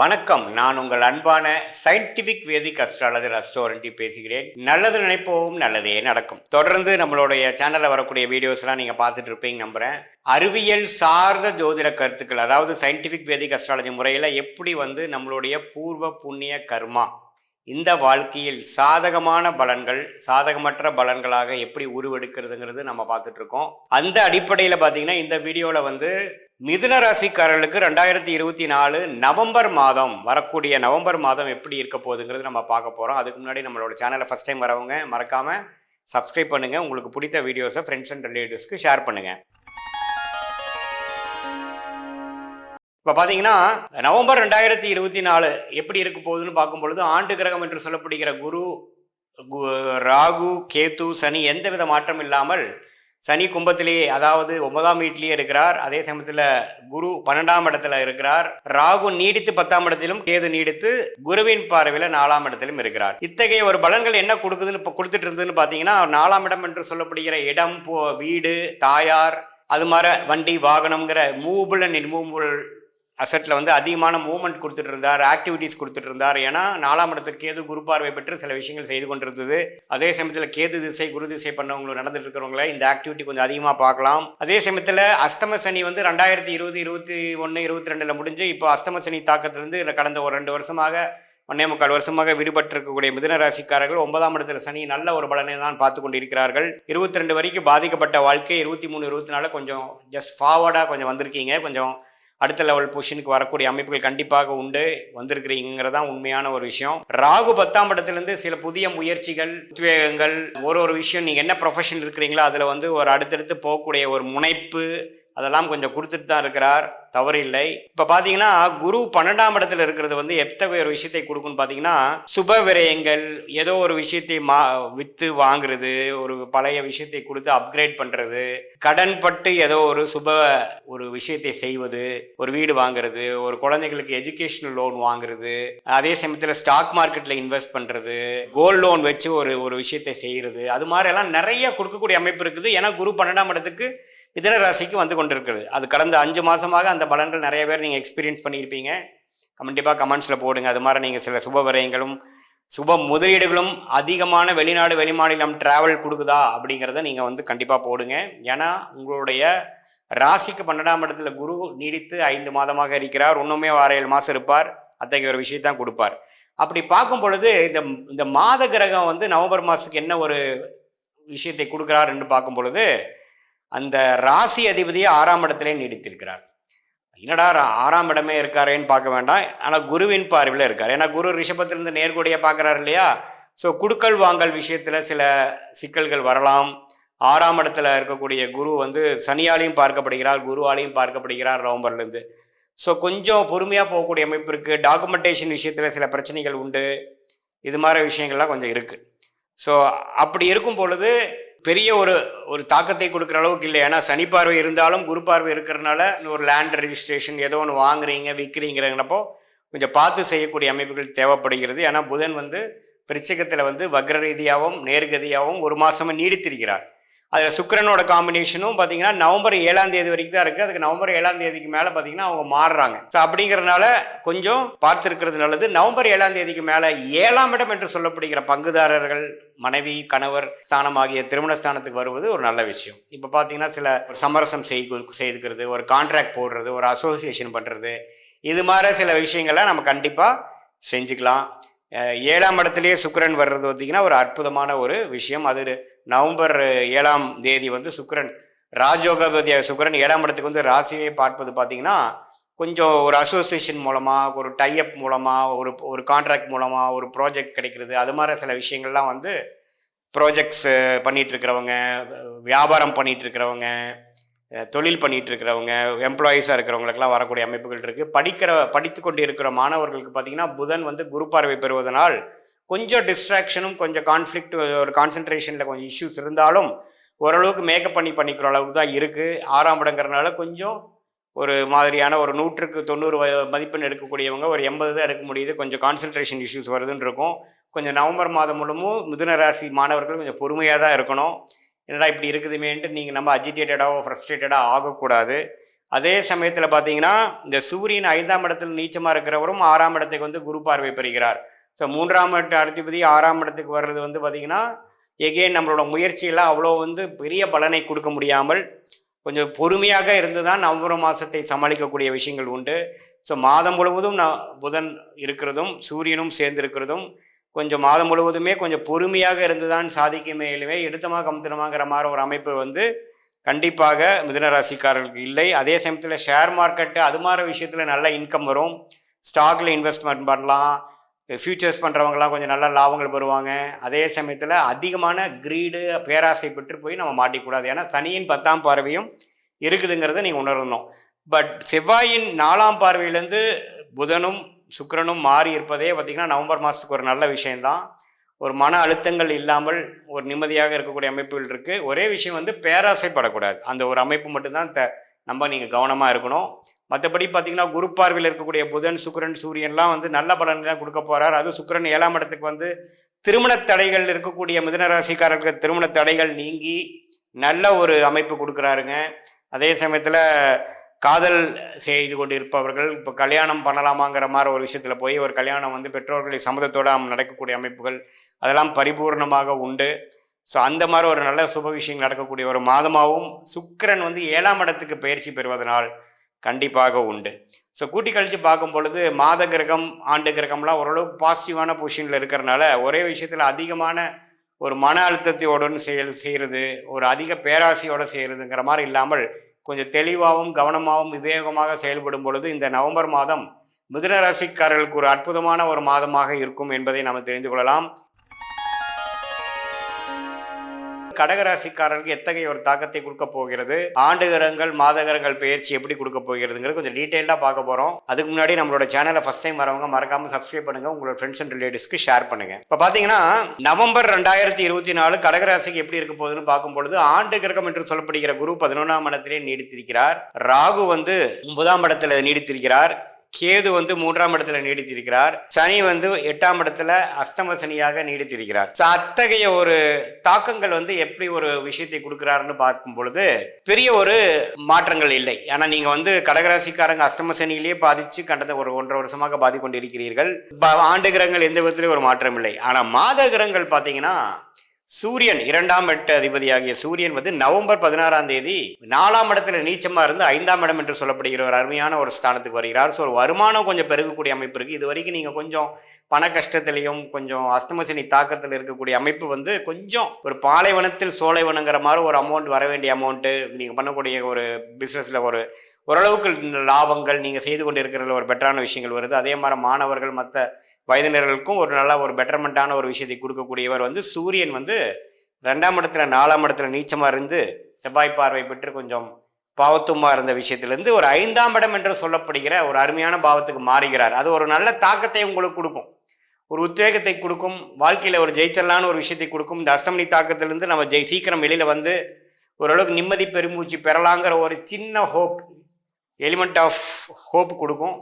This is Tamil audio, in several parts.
வணக்கம். நான் உங்கள் அன்பான சயின்டிபிக் வேதிக் அஸ்ட்ராலஜர் அஸ்டோரண்டி பேசுகிறேன். நல்லது நினைப்போம் நல்லதே நடக்கும். தொடர்ந்து நம்மளுடைய சேனலில் வரக்கூடிய வீடியோஸ்லாம் நீங்கள் பார்த்துட்டு இருப்பீங்க நம்புகிறேன் அறிவியல் சார்ந்த ஜோதிட கருத்துக்கள் அதாவது சயின்டிஃபிக் வேதிக் அஸ்ட்ராலஜி முறையில் எப்படி வந்து நம்மளுடைய பூர்வ புண்ணிய கர்மா இந்த வாழ்க்கையில் சாதகமான பலன்கள் சாதகமற்ற பலன்களாக எப்படி உருவெடுக்கிறதுங்கிறது நம்ம பார்த்துட்டு இருக்கோம். அந்த அடிப்படையில் பார்த்தீங்கன்னா இந்த வீடியோவில் வந்து மிதுன ராசிக்காரர்களுக்கு ரெண்டாயிரத்தி இருபத்தி நாலு நவம்பர் மாதம் வரக்கூடிய நவம்பர் மாதம் எப்படி இருக்க போகுதுங்கிறது நம்ம பார்க்க போகிறோம் அதுக்கு முன்னாடி நம்மளோட சேனலை ஃபஸ்ட் டைம் வரவங்க மறக்காமல் சப்ஸ்கிரைப் பண்ணுங்கள் உங்களுக்கு பிடித்த வீடியோஸை ஃப்ரெண்ட்ஸ் அண்ட் ரிலேட்டிவ்ஸ்க்கு ஷேர் பண்ணுங்கள் இப்போ பார்த்தீங்கன்னா நவம்பர் ரெண்டாயிரத்தி இருபத்தி நாலு எப்படி இருக்க போகுதுன்னு பார்க்கும் பொழுது ஆண்டு கிரகம் என்று சொல்லப்படுகிற குரு கு- ராகு கேத்து சனி எந்தவித மாற்றம் இல்லாமல் சனி கும்பத்திலேயே அதாவது ஒன்பதாம் வீட்டிலேயே இருக்கிறார். அதே சமயத்தில் குரு பன்னெண்டாம் இடத்துல இருக்கிறார். ராகு நீடித்து பத்தாம் இடத்திலும் கேது நீடித்து குருவின் பார்வையில் நாலாம் இடத்திலும் இருக்கிறார். இத்தகைய ஒரு பலன்கள் என்ன கொடுக்குதுன்னு இப்போ கொடுத்துட்டு இருந்ததுன்னு பார்த்தீங்கன்னா நாலாம் இடம் என்று சொல்லப்படுகிற இடம் வீடு தாயார் அது மாதிரி வண்டி வாகனம்ங்கிற மூவபிள் அண்ட் அசட்டில் வந்து அதிகமான மூவ்மெண்ட் கொடுத்துட்டு இருந்தார் ஆக்டிவிட்டீஸ் கொடுத்துட்டு இருந்தார் ஏன்னா நாலாம் இடத்துக்கு கேது குரு பார்வை பெற்று சில விஷயங்கள் செய்து கொண்டிருந்தது. அதே சமயத்தில் கேது திசை குரு திசை பண்ணவங்களும் நடந்துட்டு இருக்கிறவங்கள இந்த ஆக்டிவிட்டி கொஞ்சம் அதிகமாக பார்க்கலாம். அதே சமயத்தில் அஸ்தம சனி வந்து ரெண்டாயிரத்தி இருபது இருபத்தி ஒன்று இருபத்தி ரெண்டில் முடிஞ்சு இப்போ அஸ்தம சனி தாக்கத்திலிருந்து கடந்த ஒரு ரெண்டு வருஷமாக ஒன்னே முக்கால் வருஷமாக விடுபட்டிருக்கக்கூடிய மிதன ராசிக்காரர்கள் ஒன்பதாம் இடத்துல சனி நல்ல ஒரு பலனை தான் பார்த்து கொண்டிருக்கிறார்கள். இருபத்தி ரெண்டு வரைக்கும் பாதிக்கப்பட்ட வாழ்க்கை இருபத்தி மூணு இருபத்தி நாலு கொஞ்சம் ஜஸ்ட் ஃபார்வர்டாக கொஞ்சம் வந்திருக்கீங்க. கொஞ்சம் அடுத்த லெவல் பொசிஷனுக்கு வரக்கூடிய அமைப்புகள் கண்டிப்பாக உண்டு வந்திருக்கிறீங்கிறது தான் உண்மையான ஒரு விஷயம். ராகு பத்தாம் இடத்துலேருந்து சில புதிய முயற்சிகள் உத்வேகங்கள் ஒரு ஒரு விஷயம் நீங்கள் என்ன ப்ரொஃபஷன் இருக்கிறீங்களோ அதில் வந்து ஒரு அடுத்தடுத்து போகக்கூடிய ஒரு முனைப்பு அதெல்லாம் கொஞ்சம் கொடுத்துட்டு தான் இருக்கிறார். தவறு இல்லை. இப்போ பார்த்தீங்கன்னா குரு பன்னெண்டாம் இடத்துல இருக்கிறது வந்து எத்தகைய ஒரு விஷயத்தை கொடுக்குன்னு பார்த்தீங்கன்னா சுப விரயங்கள் ஏதோ ஒரு விஷயத்தை மா விற்று வாங்குறது ஒரு பழைய விஷயத்தை கொடுத்து அப்கிரேட் பண்ணுறது கடன் பட்டு ஏதோ ஒரு சுப ஒரு விஷயத்தை செய்வது ஒரு வீடு வாங்குறது ஒரு குழந்தைகளுக்கு எஜுகேஷனல் லோன் வாங்குறது அதே சமயத்தில் ஸ்டாக் மார்க்கெட்டில் இன்வெஸ்ட் பண்ணுறது கோல்ட் லோன் வச்சு ஒரு ஒரு விஷயத்தை செய்கிறது அது மாதிரி எல்லாம் நிறைய கொடுக்கக்கூடிய அமைப்பு இருக்குது. ஏன்னா குரு பன்னெண்டாம் இடத்துக்கு மிதன ராசிக்கு வந்து கொண்டிருக்கிறது. அது கடந்த அஞ்சு மாதமாக அந்த பலன்கள் நிறைய பேர் நீங்கள் எக்ஸ்பீரியன்ஸ் பண்ணியிருப்பீங்க. கண்டிப்பாக கமெண்ட்ஸில் போடுங்க. அது மாதிரி நீங்கள் சில சுப விரயங்களும் சுப முதலீடுகளும் அதிகமான வெளிநாடு வெளிமாநிலம் டிராவல் கொடுக்குதா அப்படிங்கிறத நீங்கள் வந்து கண்டிப்பாக போடுங்க. ஏன்னா உங்களுடைய ராசிக்கு பன்னெண்டாம் இடத்துல குரு நீடித்து ஐந்து மாதமாக இருக்கிறார். இன்னுமே ஆறு ஏழு மாதம் இருப்பார். அத்தகைய ஒரு விஷயத்தான் கொடுப்பார். அப்படி பார்க்கும் பொழுது இந்த இந்த மாத கிரகம் வந்து நவம்பர் மாதத்துக்கு என்ன ஒரு விஷயத்தை கொடுக்குறாருன்னு பார்க்கும் பொழுது அந்த ராசி அதிபதியை ஆறாம் இடத்திலே நீடித்திருக்கிறார். என்னடா ரா- ஆறாம் இடமே இருக்காரேன்னு பார்க்க வேண்டாம். ஆனால் குருவின் பார்வையில் இருக்கார். ஏன்னா குரு ரிஷபத்திலிருந்து நேர்கொடியாக பார்க்குறாரு இல்லையா? ஸோ குடுக்கல் வாங்கல் விஷயத்தில் சில சிக்கல்கள் வரலாம். ஆறாம் இடத்துல இருக்கக்கூடிய குரு வந்து சனியாலையும் பார்க்கப்படுகிறார் குருவாலையும் பார்க்கப்படுகிறார் நவம்பர்லேருந்து. ஸோ கொஞ்சம் பொறுமையாக போகக்கூடிய அமைப்பு இருக்குது டாக்குமெண்டேஷன் விஷயத்தில் சில பிரச்சனைகள் உண்டு. இது மாதிரி விஷயங்கள்லாம் கொஞ்சம் இருக்குது ஸோ அப்படி இருக்கும் பொழுது பெரிய ஒரு ஒரு தாக்கத்தை கொடுக்குற அளவுக்கு இல்லை. ஏன்னா சனி பார்வை இருந்தாலும் குரு பார்வை இருக்கிறனால ஒரு லேண்ட் ரெஜிஸ்ட்ரேஷன் ஏதோ ஒன்று வாங்குறீங்க விற்கிறீங்கிறப்போ கொஞ்சம் பார்த்து செய்யக்கூடிய அமைப்புகள் தேவைப்படுகிறது. ஏன்னா புதன் வந்து பிரச்சகத்தில் வந்து வக்ர ரீதியாகவும் நேர்கதியாகவும் ஒரு மாதமாக நீடித்திருக்கிறார். அதில் சுக்கரனோட காம்பினேஷனும் பார்த்தீங்கன்னா நவம்பர் ஏழாம் தேதி வரைக்கும் தான் இருக்குது அதுக்கு நவம்பர் ஏழாம் தேதிக்கு மேலே பார்த்தீங்கன்னா அவங்க மாறுறாங்க. ஸோ அப்படிங்கிறனால கொஞ்சம் பார்த்துருக்கிறது நல்லது. நவம்பர் ஏழாம் தேதிக்கு மேலே ஏழாம் இடம் என்று சொல்லப்படுகிற பங்குதாரர்கள் மனைவி கணவர் ஸ்தானம் ஆகிய திருமண ஸ்தானத்துக்கு வருவது ஒரு நல்ல விஷயம். இப்போ பார்த்தீங்கன்னா சில ஒரு சமரசம் செய்துக்கிறது ஒரு கான்ட்ராக்ட் போடுறது ஒரு அசோசியேஷன் பண்ணுறது இது மாதிரி சில விஷயங்களை நம்ம கண்டிப்பாக செஞ்சுக்கலாம். ஏழாம் இடத்துலேயே சுக்கிரன் வர்றது பார்த்திங்கன்னா ஒரு அற்புதமான ஒரு விஷயம். அது நவம்பர் ஏழாம் தேதி வந்து சுக்கரன் ராஜயோகபதி சுக்கிரன் ஏழாம் இடத்துக்கு வந்து ராசியை பார்ப்பது பார்த்தீங்கன்னா கொஞ்சம் ஒரு அசோசியேஷன் மூலமாக ஒரு டைஅப் மூலமாக ஒரு ஒரு கான்ட்ராக்ட் மூலமாக ஒரு ப்ராஜெக்ட் கிடைக்கிறது. அது மாதிரி சில விஷயங்கள்லாம் வந்து ப்ராஜெக்ட்ஸ் பண்ணிகிட்டு இருக்கிறவங்க வியாபாரம் பண்ணிகிட்டு இருக்கிறவங்க தொழில் பண்ணிட்டு இருக்கிறவங்க எம்ப்ளாயீஸாக இருக்கிறவங்களுக்கெல்லாம் வரக்கூடிய அமைப்புகள் இருக்குது படிக்கிற படித்து கொண்டு இருக்கிற மாணவர்களுக்கு பார்த்தீங்கன்னா புதன் வந்து குரு பார்வை பெறுவதனால் கொஞ்சம் டிஸ்ட்ராக்ஷனும் கொஞ்சம் கான்ஃப்ளிக்ட் ஒரு கான்சென்ட்ரேஷனில் கொஞ்சம் இஷ்யூஸ் இருந்தாலும் ஓரளவுக்கு மேக்கப் பண்ணி பண்ணிக்கிற அளவுக்கு தான் இருக்குது ஆறாம் இடங்கிறனால கொஞ்சம் ஒரு மாதிரியான ஒரு நூற்றுக்கு தொண்ணூறு வ- மதிப்பெண் எடுக்கக்கூடியவங்க ஒரு எண்பது தான் எடுக்க முடியுது. கொஞ்சம் கான்சென்ட்ரேஷன் இஷ்யூஸ் வருதுன்னு இருக்கும். கொஞ்சம் நவம்பர் மாதம் மூலமும் மிதுன ராசி மாணவர்கள் கொஞ்சம் பொறுமையாக தான் இருக்கணும். என்னடா இப்படி இருக்குதுமேன்ட்டு நீங்கள் நம்ம அஜிடேட்டடாகவோ ஃப்ரஸ்ட்ரேட்டடாக ஆகக்கூடாது. அதே சமயத்தில் பார்த்தீங்கன்னா இந்த சூரியன் ஐந்தாம் இடத்தில் நீச்சமாக இருக்கிறவரும் ஆறாம் இடத்துக்கு வந்து குரு பார்வை பெறுகிறார். ஸோ மூன்றாம் இடத்து அதிபதி ஆறாம் இடத்துக்கு வர்றது வந்து பார்த்திங்கன்னா எகெயின் நம்மளோட முயற்சியெல்லாம் அவ்வளோ வந்து பெரிய பலனை கொடுக்க முடியாமல் கொஞ்சம் பொறுமையாக இருந்து தான் நவம்பர் மாதத்தை சமாளிக்கக்கூடிய விஷயங்கள் உண்டு. ஸோ மாதம் முழுவதும் நான் புதன் இருக்கிறதும் சூரியனும் சேர்ந்து இருக்கிறதும் கொஞ்சம் மாதம் முழுவதுமே கொஞ்சம் பொறுமையாக இருந்து தான் சாதிக்க மேலுமே எடுத்தமா கமுத்தனமாங்கிற மாதிரி ஒரு அமைப்பு வந்து கண்டிப்பாக மிதனராசிக்காரர்களுக்கு இல்லை. அதே சமயத்தில் ஷேர் மார்க்கெட்டு அது மாதிரி விஷயத்தில் நல்ல இன்கம் வரும். ஸ்டாக்ல இன்வெஸ்ட்மெண்ட் பண்ணலாம். ஃபியூச்சர்ஸ் பண்ணுறவங்களாம் கொஞ்சம் நல்ல லாபங்கள் பெறுவாங்க அதே சமயத்தில் அதிகமான கிரீடு பேராசை பெற்று போய் நம்ம மாட்டிக்கூடாது. ஏன்னா சனியின் பத்தாம் பார்வையும் இருக்குதுங்கிறத நீங்கள் உணரணும். பட் செவ்வாயின் நாலாம் பார்வையிலேருந்து புதனும் சுக்கரனும் மாறி இருப்பதே பார்த்திங்கன்னா நவம்பர் மாதத்துக்கு ஒரு நல்ல விஷயந்தான் ஒரு மன அழுத்தங்கள் இல்லாமல் ஒரு நிம்மதியாக இருக்கக்கூடிய அமைப்புகள் இருக்குது ஒரே விஷயம் வந்து பேராசைப்படக்கூடாது. அந்த ஒரு அமைப்பு மட்டும்தான் த நம்ம நீங்கள் கவனமாக இருக்கணும். மற்றபடி பார்த்தீங்கன்னா குரு பார்வையில் இருக்கக்கூடிய புதன் சுக்கரன் சூரியன்லாம் வந்து நல்ல பலன்லாம் கொடுக்க போகிறார் அதுவும் சுக்கிரன் ஏழாம் இடத்துக்கு வந்து திருமண தடைகள் இருக்கக்கூடிய மிதனராசிக்காரர்களுக்கு திருமண தடைகள் நீங்கி நல்ல ஒரு அமைப்பு கொடுக்குறாருங்க. அதே சமயத்தில் காதல் செய்து கொண்டு இருப்பவர்கள் இப்போ கல்யாணம் பண்ணலாமாங்கிற மாதிரி ஒரு விஷயத்தில் போய் ஒரு கல்யாணம் வந்து பெற்றோர்களை சம்மதத்தோடு நடக்கக்கூடிய அமைப்புகள் அதெல்லாம் பரிபூர்ணமாக உண்டு. ஸோ அந்த மாதிரி ஒரு நல்ல சுப விஷயங்கள் நடக்கக்கூடிய ஒரு மாதமாகவும் சுக்கரன் வந்து ஏழாம் இடத்துக்கு பயிற்சி பெறுவதனால் கண்டிப்பாக உண்டு. ஸோ கூட்டி கழித்து பார்க்கும் பொழுது மாத கிரகம் ஆண்டு கிரகம்லாம் ஓரளவுக்கு பாசிட்டிவான பொசிஷனில் இருக்கிறனால ஒரே விஷயத்தில் அதிகமான ஒரு மன அழுத்தத்தையோடு செயல் செய்கிறது ஒரு அதிக பேராசையோடு செய்கிறதுங்கிற மாதிரி இல்லாமல் கொஞ்சம் தெளிவாகவும் கவனமாகவும் விவேகமாக செயல்படும் பொழுது இந்த நவம்பர் மாதம் மிதுன ராசிக்காரர்களுக்கு ஒரு அற்புதமான ஒரு மாதமாக இருக்கும் என்பதை நாம் தெரிந்து கொள்ளலாம். கடகராசிக்காரர்களுக்கு எத்தகைய ஒரு தாக்கத்தை கொடுக்க போகிறது? ஆண்டு கிரகங்கள் மாத கிரகங்கள் பயிற்சி எப்படி கொடுக்க போகிறதுங்கிறது கொஞ்சம் டீட்டெயிலாக பார்க்க போகிறோம் அதுக்கு முன்னாடி நம்மளோட சேனலை ஃபஸ்ட் டைம் வரவங்க மறக்காம சப்ஸ்கிரைப் பண்ணுங்க. உங்களோட ஃப்ரெண்ட்ஸ் அண்ட் ரிலேட்டிவ்ஸ்க்கு ஷேர் பண்ணுங்க. இப்போ பார்த்தீங்கன்னா நவம்பர் ரெண்டாயிரத்தி இருபத்தி நாலு கடகராசிக்கு எப்படி இருக்க போகுதுன்னு பார்க்கும் பொழுது ஆண்டு கிரகம் என்று சொல்லப்படுகிற குரு பதினொன்றாம் இடத்திலே நீடித்திருக்கிறார். ராகு வந்து ஒன்பதாம் இடத்துல நீடித்திருக்கிறார். கேது வந்து மூன்றாம் இடத்துல நீடித்திருக்கிறார். சனி வந்து எட்டாம் இடத்துல அஸ்தம சனியாக நீடித்திருக்கிறார். அத்தகைய ஒரு தாக்கங்கள் வந்து எப்படி ஒரு விஷயத்தை கொடுக்கிறாருன்னு பார்க்கும் பொழுது பெரிய ஒரு மாற்றங்கள் இல்லை. ஏன்னா நீங்க வந்து கடகராசிக்காரங்க அஸ்தம சனியிலேயே பாதிச்சு கடந்த ஒரு ஒன்றரை வருஷமாக பாதி கொண்டிருக்கிறீர்கள் ப- ஆண்டு கிரகங்கள் எந்த விதத்திலையும் ஒரு மாற்றம் இல்லை ஆனா மாத கிரகங்கள் பாத்தீங்கன்னா சூரியன் இரண்டாம் எட்டு அதிபதியாகிய சூரியன் வந்து நவம்பர் பதினாறாம் தேதி நாலாம் இடத்துல நீச்சமாக இருந்து ஐந்தாம் இடம் என்று சொல்லப்படுகிற ஒரு அருமையான ஒரு ஸ்தானத்துக்கு வருகிறார். ஸோ ஒரு வருமானம் கொஞ்சம் பெருகக்கூடிய அமைப்பு இருக்குது இது வரைக்கும் நீங்கள் கொஞ்சம் பண கஷ்டத்திலையும் கொஞ்சம் அஸ்தமசனி தாக்கத்தில் இருக்கக்கூடிய அமைப்பு வந்து கொஞ்சம் ஒரு பாலைவனத்தில் சோலைவனங்கிற மாதிரி ஒரு அமௌண்ட் வர வேண்டிய அமௌண்ட்டு நீங்கள் பண்ணக்கூடிய ஒரு பிஸ்னஸில் ஒரு ஓரளவுக்கு லாபங்கள் நீங்கள் செய்து கொண்டு இருக்கிறதுல ஒரு பெட்டரான விஷயங்கள் வருது. அதே மாதிரி மாணவர்கள் மற்ற வயதினர்களுக்கும் ஒரு நல்ல ஒரு பெட்டர்மெண்ட்டான ஒரு விஷயத்தை கொடுக்கக்கூடியவர் வந்து சூரியன் வந்து ரெண்டாம் இடத்துல நாலாம் இடத்துல நீச்சமாக இருந்து செவ்வாய் பார்வை பெற்று கொஞ்சம் பாவத்துமாக இருந்த விஷயத்திலேருந்து ஒரு ஐந்தாம் இடம் என்று சொல்லப்படுகிற ஒரு அருமையான பாவத்துக்கு மாறுகிறார். அது ஒரு நல்ல தாக்கத்தை உங்களுக்கு கொடுக்கும். ஒரு உத்வேகத்தை கொடுக்கும். வாழ்க்கையில் ஒரு ஜெயிச்சலான ஒரு விஷயத்தை கொடுக்கும். இந்த அசமனி தாக்கத்திலிருந்து நம்ம ஜெய் சீக்கிரம் வெளியில் வந்து ஓரளவுக்கு நிம்மதி பெருமூச்சு பெறலாங்கிற ஒரு சின்ன ஹோப் எலிமெண்ட் ஆஃப் ஹோப் கொடுக்கும்.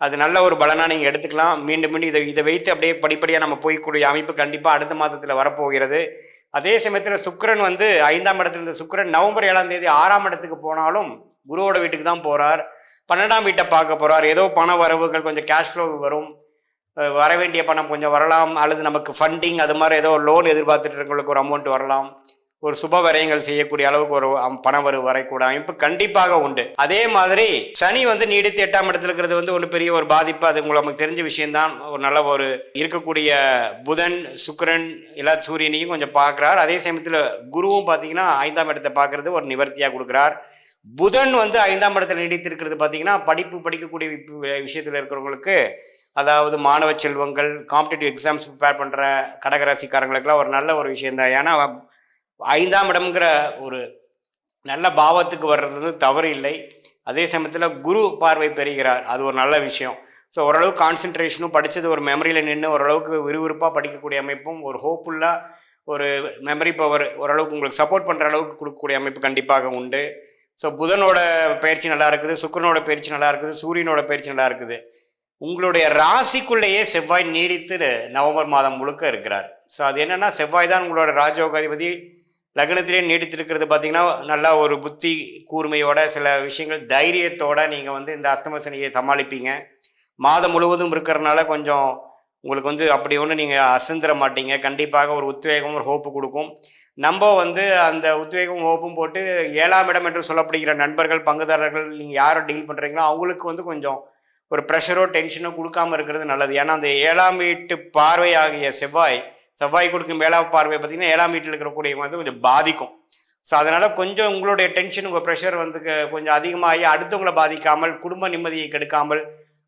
அது நல்ல ஒரு பலனாக நீங்கள் எடுத்துக்கலாம். மீண்டும் மீண்டும் இதை இதை வைத்து அப்படியே படிப்படியாக நம்ம போய்க்கூடிய அமைப்பு கண்டிப்பாக அடுத்த மாதத்தில் வரப்போகிறது. அதே சமயத்தில் சுக்கரன் வந்து ஐந்தாம் இடத்துல இருந்த சுக்கிரன் நவம்பர் ஏழாம் தேதி ஆறாம் இடத்துக்கு போனாலும் குருவோட வீட்டுக்கு தான் போகிறார் பன்னெண்டாம் வீட்டை பார்க்க போகிறார் ஏதோ பண வரவுகள் கொஞ்சம் கேஷ் ஃப்ளோ வரும். வர வேண்டிய பணம் கொஞ்சம் வரலாம். அல்லது நமக்கு ஃபண்டிங் அது மாதிரி ஏதோ லோன் எதிர்பார்த்துட்டு இருக்கவங்களுக்கு ஒரு அமௌண்ட் வரலாம். ஒரு சுப விரயங்கள் செய்யக்கூடிய அளவுக்கு ஒரு பண வரவு வரக்கூட அமைப்பு கண்டிப்பாக உண்டு. அதே மாதிரி சனி வந்து நீடித்து எட்டாம் இடத்துல இருக்கிறது வந்து ஒரு பெரிய ஒரு பாதிப்பு. அது உங்களுக்கு நமக்கு தெரிஞ்ச விஷயம்தான். ஒரு நல்ல ஒரு இருக்கக்கூடிய புதன் சுக்கரன் எல்லா சூரியனையும் கொஞ்சம் பார்க்குறார். அதே சமயத்தில் குருவும் பார்த்தீங்கன்னா ஐந்தாம் இடத்தை பார்க்கறது ஒரு நிவர்த்தியாக கொடுக்குறார். புதன் வந்து ஐந்தாம் இடத்துல நீடித்திருக்கிறது பார்த்தீங்கன்னா படிப்பு படிக்கக்கூடிய வி- விஷயத்தில் இருக்கிறவங்களுக்கு அதாவது மாணவ செல்வங்கள் காம்படிட்டிவ் எக்ஸாம்ஸ் ப்ரிப்பேர் பண்ணுற கடகராசிக்காரங்களுக்கெல்லாம் ஒரு நல்ல ஒரு விஷயந்தான் ஏன்னா ஐந்தாம் இடம்ங்கிற ஒரு நல்ல பாவத்துக்கு வர்றது வந்து தவறு இல்லை. அதே சமயத்தில் குரு பார்வை பெறுகிறார். அது ஒரு நல்ல விஷயம். ஸோ ஓரளவுக்கு கான்சென்ட்ரேஷனும் படித்தது ஒரு மெமரியில் நின்று ஓரளவுக்கு விறுவிறுப்பாக படிக்கக்கூடிய அமைப்பும் ஒரு ஹோப்புல்லாக ஒரு மெமரி பவர் ஓரளவுக்கு உங்களுக்கு சப்போர்ட் பண்ணுற அளவுக்கு கொடுக்கக்கூடிய அமைப்பு கண்டிப்பாக உண்டு. ஸோ புதனோட பயிற்சி நல்லா இருக்குது சுக்கரனோட பயிற்சி நல்லா இருக்குது சூரியனோட பயிற்சி நல்லா இருக்குது. உங்களுடைய ராசிக்குள்ளேயே செவ்வாய் நீடித்து நவம்பர் மாதம் முழுக்க இருக்கிறார். ஸோ அது என்னென்னா செவ்வாய் தான் உங்களோட ராஜோகாதிபதி லக்னத்திலே நீடித்திருக்கிறது பார்த்தீங்கன்னா நல்லா ஒரு புத்தி கூர்மையோட சில விஷயங்கள் தைரியத்தோடு நீங்கள் வந்து இந்த அஸ்தமசனையை சமாளிப்பீங்க. மாதம் முழுவதும் இருக்கிறனால கொஞ்சம் உங்களுக்கு வந்து அப்படி ஒன்று நீங்கள் அசந்திர மாட்டீங்க. கண்டிப்பாக ஒரு உத்வேகம் ஒரு ஹோப்பு கொடுக்கும். நம்ம வந்து அந்த உத்வேகம் ஹோப்பும் போட்டு ஏழாம் இடம் என்று சொல்லப்படுகிற நண்பர்கள் பங்குதாரர்கள் நீங்கள் யாரை டீல் பண்ணுறீங்களோ அவங்களுக்கு வந்து கொஞ்சம் ஒரு ப்ரெஷரோ டென்ஷனோ கொடுக்காம இருக்கிறது நல்லது. ஏன்னா அந்த ஏழாம் வீட்டு பார்வை ஆகிய செவ்வாய் செவ்வாய் கொடுக்கும் ஏழாம் பார்வை பார்த்தீங்கன்னா ஏழாம் வீட்டில் இருக்கக்கூடியவங்க வந்து கொஞ்சம் பாதிக்கும். ஸோ அதனால் கொஞ்சம் உங்களுடைய டென்ஷன் உங்கள் ப்ரெஷர் வந்து கொஞ்சம் அதிகமாகி அடுத்தவங்களை பாதிக்காமல் குடும்ப நிம்மதியை கெடுக்காமல்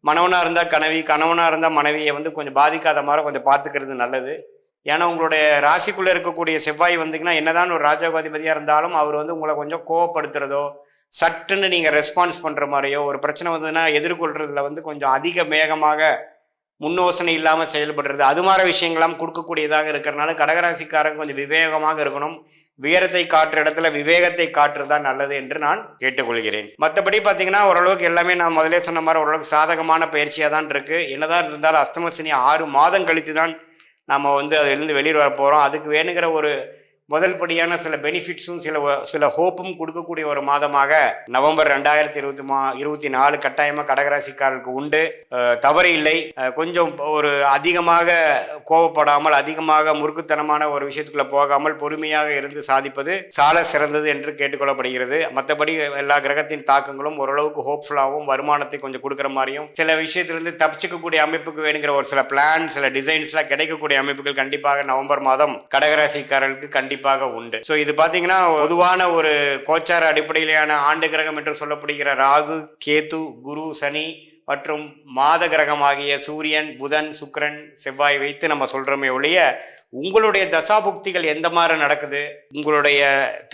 மனவனாக இருந்தால் கனவி கணவனாக இருந்தால் மனைவியை வந்து கொஞ்சம் பாதிக்காத மாதிரி கொஞ்சம் பார்த்துக்கிறது நல்லது. ஏன்னா உங்களுடைய ராசிக்குள்ளே இருக்கக்கூடிய செவ்வாய் வந்தீங்கன்னா என்னதான் ஒரு ராஜாபாதிபதியாக இருந்தாலும் அவர் வந்து உங்களை கொஞ்சம் கோவப்படுத்துறதோ சட்டுன்னு நீங்கள் ரெஸ்பான்ஸ் பண்ணுற மாதிரியோ ஒரு பிரச்சனை வந்ததுன்னா எதிர்கொள்றதுல வந்து கொஞ்சம் அதிக வேகமாக முன்னோசனை இல்லாமல் செயல்படுறது. அது மாதிரி விஷயங்கள்லாம் கொடுக்கக்கூடியதாக இருக்கிறனால கடகராசிக்காரங்க கொஞ்சம் விவேகமாக இருக்கணும். வீரத்தை காட்டுற இடத்துல விவேகத்தை காட்டுறது தான் நல்லது என்று நான் கேட்டுக்கொள்கிறேன். மற்றபடி பார்த்தீங்கன்னா ஓரளவுக்கு எல்லாமே நான் முதலே சொன்ன மாதிரி ஓரளவுக்கு சாதகமான பயிற்சியாக தான் இருக்குது என்னதான் இருந்தாலும் அஸ்தமசனி ஆறு மாதம் கழித்து தான் நம்ம வந்து அதிலிருந்து வெளியில் வர போகிறோம் அதுக்கு வேணுங்கிற ஒரு முதல் படியான சில பெனிஃபிட்ஸும் சில சில ஹோப்பும் கொடுக்கக்கூடிய ஒரு மாதமாக நவம்பர் ரெண்டாயிரத்தி இருபத்தி மா இருபத்தி நாலு கட்டாயமாக கடகராசிக்காரருக்கு உண்டு. தவறு இல்லை. கொஞ்சம் ஒரு அதிகமாக கோவப்படாமல் அதிகமாக முறுக்குத்தனமான ஒரு விஷயத்துக்குள்ள போகாமல் பொறுமையாக இருந்து சாதிப்பது சால சிறந்தது என்று கேட்டுக்கொள்ளப்படுகிறது. மற்றபடி எல்லா கிரகத்தின் தாக்கங்களும் ஓரளவுக்கு ஹோப்ஃபுல்லாகவும் வருமானத்தை கொஞ்சம் கொடுக்குற மாதிரியும் சில விஷயத்திலிருந்து தப்பிச்சுக்கக்கூடிய அமைப்புக்கு வேணுங்கிற ஒரு சில பிளான் சில டிசைன்ஸ்லாம் கிடைக்கக்கூடிய அமைப்புகள் கண்டிப்பாக நவம்பர் மாதம் கடகராசிக்காரர்களுக்கு கண்டிப்பாக உண்டு. ஸோ இது பார்த்தீங்கன்னா பொதுவான ஒரு கோச்சார அடிப்படையிலான ஆண்டு கிரகம் என்று சொல்லப்படுகிற ராகு கேத்து குரு சனி மற்றும் மாத கிரகமாகிய சூரியன் புதன் சுக்கரன் செவ்வாய் வைத்து நம்ம சொல்கிறோமே ஒழிய உங்களுடைய தசாபுக்திகள் எந்த மாதிரி நடக்குது? உங்களுடைய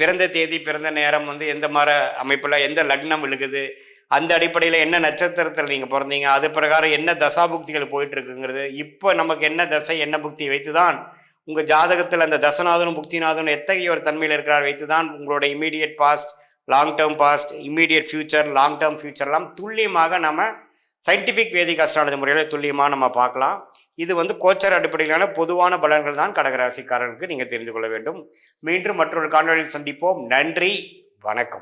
பிறந்த தேதி பிறந்த நேரம் வந்து எந்த மாதிரி அமைப்பில் எந்த லக்னம் விழுகுது? அந்த அடிப்படையில் என்ன நட்சத்திரத்தில் நீங்கள் பிறந்தீங்க? அது பிரகாரம் என்ன தசாபுக்திகள் போயிட்டு இருக்குங்கிறது இப்போ நமக்கு என்ன தசை என்ன புக்தி வைத்து தான் உங்கள் ஜாதகத்தில் அந்த தசநாதனும் புக்திநாதனும் எத்தகைய ஒரு தன்மையில் இருக்கிறார் வைத்து தான் உங்களோட immediate past long term past immediate future long term ஃபியூச்சர்லாம் துல்லியமாக நம்ம சயின்டிஃபிக் வேதிக் அஸ்ட்ராலஜி முறையில் துல்லியமாக நம்ம பார்க்கலாம். இது வந்து கோச்சர் அடிப்படையிலான பொதுவான பலன்கள் தான் கடகராசிக்காரர்களுக்கு நீங்கள் தெரிந்து கொள்ள வேண்டும். மீண்டும் மற்றொரு காணொலியில் சந்திப்போம். நன்றி. வணக்கம்.